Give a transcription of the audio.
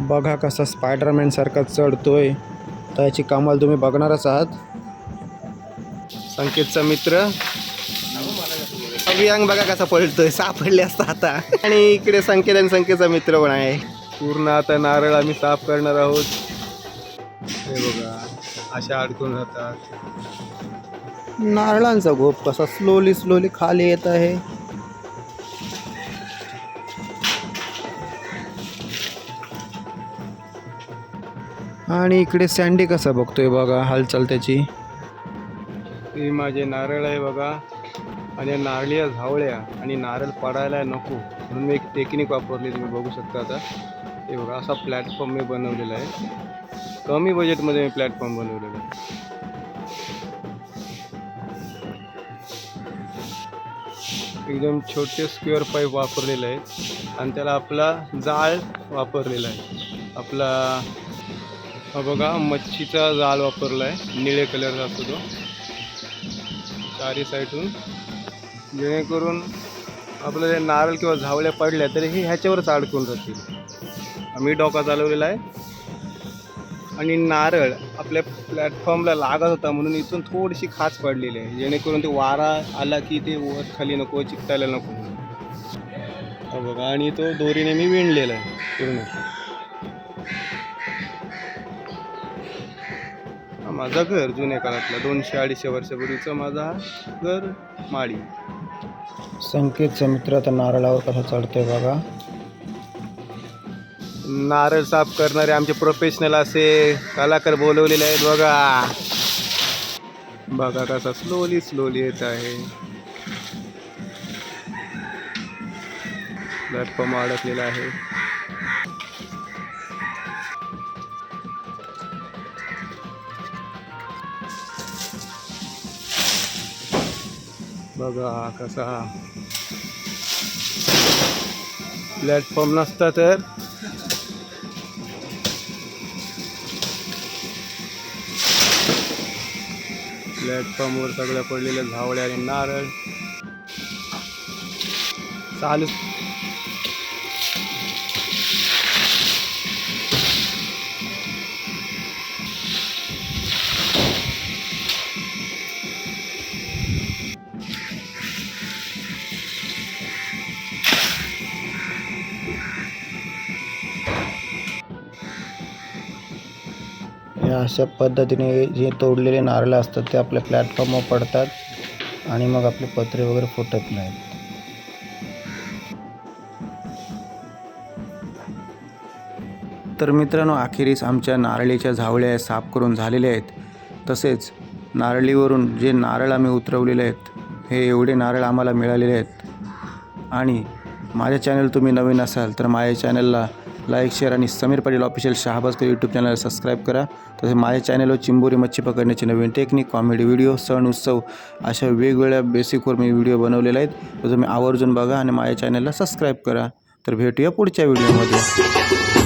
बघा कसा स्पायडरमॅनसारखा चढतोय. त्याची कमाल तुम्ही बघणारच आहात. संकेतचा मित्र. अभियांग बघा कसा पळतोय सापडले असता आता. आणि इकडे संकेत आणि संकेतचा मित्र पण आहे. पूर्ण आता नारळ आम्ही साफ करणार आहोत. हे बघा अशा अडकून राहतात. नारळांचा घोप कसा स्लोली स्लोली खाली येत आहे. आणि इकडे सँडी कसा बघतोय बघा हालचाल त्याची? ही माझे नारळ आहे बघा आणि या नारळीया झावळ्या आणि नारळ पडायला नको म्हणून मी एक टेक्निक वापरली तुम्ही बघू शकता आता. हे बघा असा प्लॅटफॉर्म मी बनवलेला आहे. कमी बजेटमध्ये मी प्लॅटफॉर्म बनवलेला आहे. एकदम छोटे स्क्वेअर पाईप वापरलेले आहेत आणि त्याला आपला जाळ वापरलेला आहे. आपला हा बघा मच्छीचा जाळ वापरला आहे निळे कलरचा असतो तो. चारी साईडून जेणेकरून आपलं जे नारळ किंवा झावळ्या पडल्या तरी हे ह्याच्यावरच अडकून जातील आम्ही डोका चालवलेला आहे. आणि नारळ आपल्या प्लॅटफॉर्मला लागत होता म्हणून इथून थोडीशी खाच पडलेली आहे. जेणेकरून ते वारा आला की ते वर खाली नको चिकटायला नको. बघा आणि तो दोरीने मी विणलेला आहे पूर्ण. हा माझा घर जुन्या काळातला. दोनशे अडीचशे वर्षापूर्वीचा माझा हा घर माळी. संकेतचा मित्र आता नारळावर कसा चढतोय बघा. नारळ साफ करणारे आमचे प्रोफेशनल असे कलाकार बोलवलेले आहेत बघा. बघा कसा स्लोली स्लोली येत आहे. प्लॅटफॉर्म अडकलेला आहे. बघा कसा प्लॅटफॉर्म नसता तर. प्लॅटफॉर्मवर सगळ्या पडलेल्या झावळ्या आणि नारळ. चालू. या अशा पद्धतीने जे तोडलेले नारळ असतात ते आपल्या प्लॅटफॉर्मवर पडतात आणि मग आपले पत्रे वगैरे फुटत नाहीत. तर मित्रांनो अखेरीस आमच्या नारळीच्या झावळ्या साफ करून झालेल्या आहेत. तसेच नारळीवरून जे नारळ आम्ही उतरवलेले आहेत हे एवढे नारळ आम्हाला मिळालेले आहेत. आणि माझ्या चॅनल तुम्ही नवीन असाल तर माझ्या चॅनलला लाईक शेअर आणि समीर पाटील ऑफिशियल शहाबाजकर यूट्यूब चॅनलला सबस्क्राईब करा. तसेच माझ्या चॅनलवर चिंबोरी मच्छी पकडण्याची नवीन टेक्निक कॉमेडी व्हिडिओ सण उत्सव अशा वेगवेगळ्या बेसिकवर मी व्हिडिओ बनवलेले आहेत. तर तुम्ही आवर्जून बघा आणि माझ्या चॅनलला सबस्क्राईब करा. तर भेटूया पुढच्या व्हिडिओमध्ये